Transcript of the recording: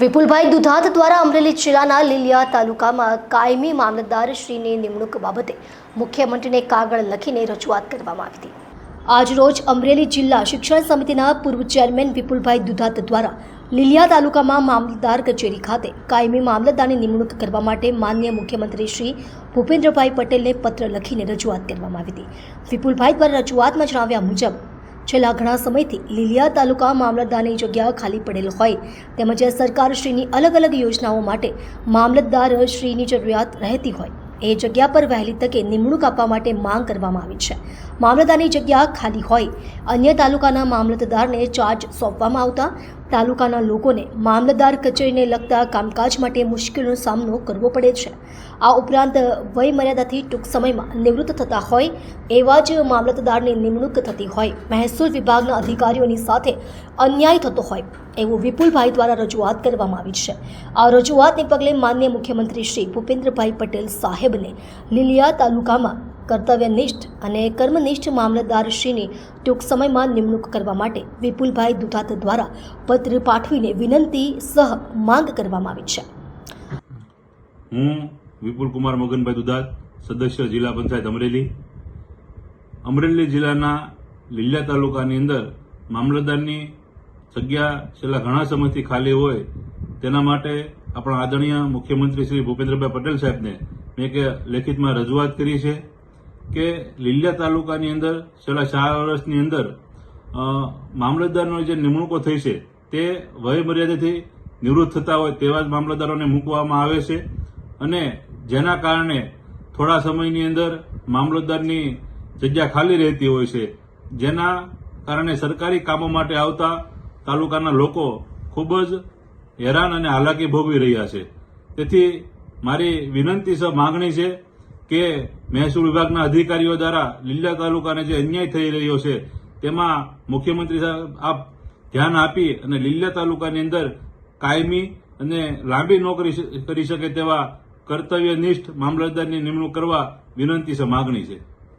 વિપુલભાઈ દુધાત દ્વારા અમરેલી જિલ્લાના લીલિયા તાલુકામાં કાયમી મામલતદાર શ્રીની નિમણૂક બાબતે મુખ્યમંત્રીને કાગળ લખીને રજૂઆત કરવામાં આવી હતી. આજરોજ અમરેલી જિલ્લા શિક્ષણ સમિતિના પૂર્વ ચેરમેન વિપુલભાઈ દુધાત દ્વારા લીલિયા તાલુકામાં મામલતદાર કચેરી ખાતે કાયમી મામલતદારની નિમણૂક કરવા માટે માન્ય મુખ્યમંત્રી શ્રી ભૂપેન્દ્રભાઈ પટેલને પત્ર લખીને રજૂઆત કરવામાં આવી હતી. વિપુલભાઈ દ્વારા રજૂઆતમાં જણાવ્યા મુજબ છેલ્લા ઘણા સમયથી લીલિયા તાલુકા મામલતદારની જગ્યા ખાલી પડેલ હોય. તેમજ સરકારશ્રીની અલગ અલગ યોજનાઓ માટે મામલતદાર શ્રીની જરૂરિયાત રહેતી હોય. એ જગ્યા પર વહેલી તકે નિમણૂક આપવા માટે માંગ કરવામાં આવી છે. મામલતદારની જગ્યા ખાલી હોય. અન્ય તાલુકાના મામલતદારને ચાર્જ સોંપવામાં આવતા તાલુકાના લોકોને મામલતદાર કચેરીને લગતા કામકાજ માટે મુશ્કેલીનો સામનો કરવો પડે છે. આ ઉપરાંત વયમર્યાદાથી ટૂંક સમયમાં નિવૃત્ત થતા હોય એવા જ મામલતદારની નિમણૂક થતી હોય. મહેસૂલ વિભાગના અધિકારીઓની સાથે અન્યાય થતો હોય એવું વિપુલભાઈ દ્વારા રજૂઆત કરવામાં આવી છે. આ રજૂઆતને પગલે માન્ય મુખ્યમંત્રી શ્રી ભૂપેન્દ્રભાઈ પટેલ સાહેબને લીલિયા તાલુકામાં કર્તવ્યનિષ્ઠ અને કર્મનિષ્ઠ મામલતદારશ્રીની ટૂંક સમયમાં નિમણૂક કરવા માટે વિપુલભાઈ દુધાત દ્વારા પત્ર પાઠવીને વિનંતી સહ માંગ કરવામાં આવી છે. હું વિપુલ કુમાર મગનભાઈ દુધાત, સદસ્ય જિલ્લા પંચાયત અમરેલી. અમરેલી જિલ્લાના લીલિયા તાલુકાની અંદર મામલતદારની જગ્યા છેલ્લા ઘણા સમયથી ખાલી હોય તેના માટે આપણા આદરણીય મુખ્યમંત્રી શ્રી ભૂપેન્દ્રભાઈ પટેલ સાહેબને મેં એક લેખિતમાં રજૂઆત કરી છે. કે લીલિયા તાલુકાની અંદર, છેલ્લા ચાર વર્ષની અંદર મામલતદારનો જે નિમણૂકો થઈ છે, તે વયમર્યાદાથી નિવૃત્ત થતા હોય તેવા જ મામલતદારોને મૂકવામાં આવે છે. અને જેના કારણે થોડા સમયની અંદર મામલતદારની જગ્યા ખાલી રહેતી હોય છે. જેના કારણે સરકારી કામો માટે આવતા તાલુકાના લોકો ખૂબ જ હેરાન અને હાલાકી ભોગવી રહ્યા છે. તેથી મારી વિનંતી સહ માગણી છે કે મહેસૂલ વિભાગના અધિકારીઓ દ્વારા લીલા તાલુકાને જે અન્યાય થઈ રહ્યો છે, તેમાં મુખ્યમંત્રી સાહેબ આપ ધ્યાન આપી અને લીલા તાલુકાની અંદર કાયમી અને લાંબી નોકરી કરી શકે તેવા કર્તવ્યનિષ્ઠ મામલતદારની નિમણૂક કરવા વિનંતી છે, માગણી છે.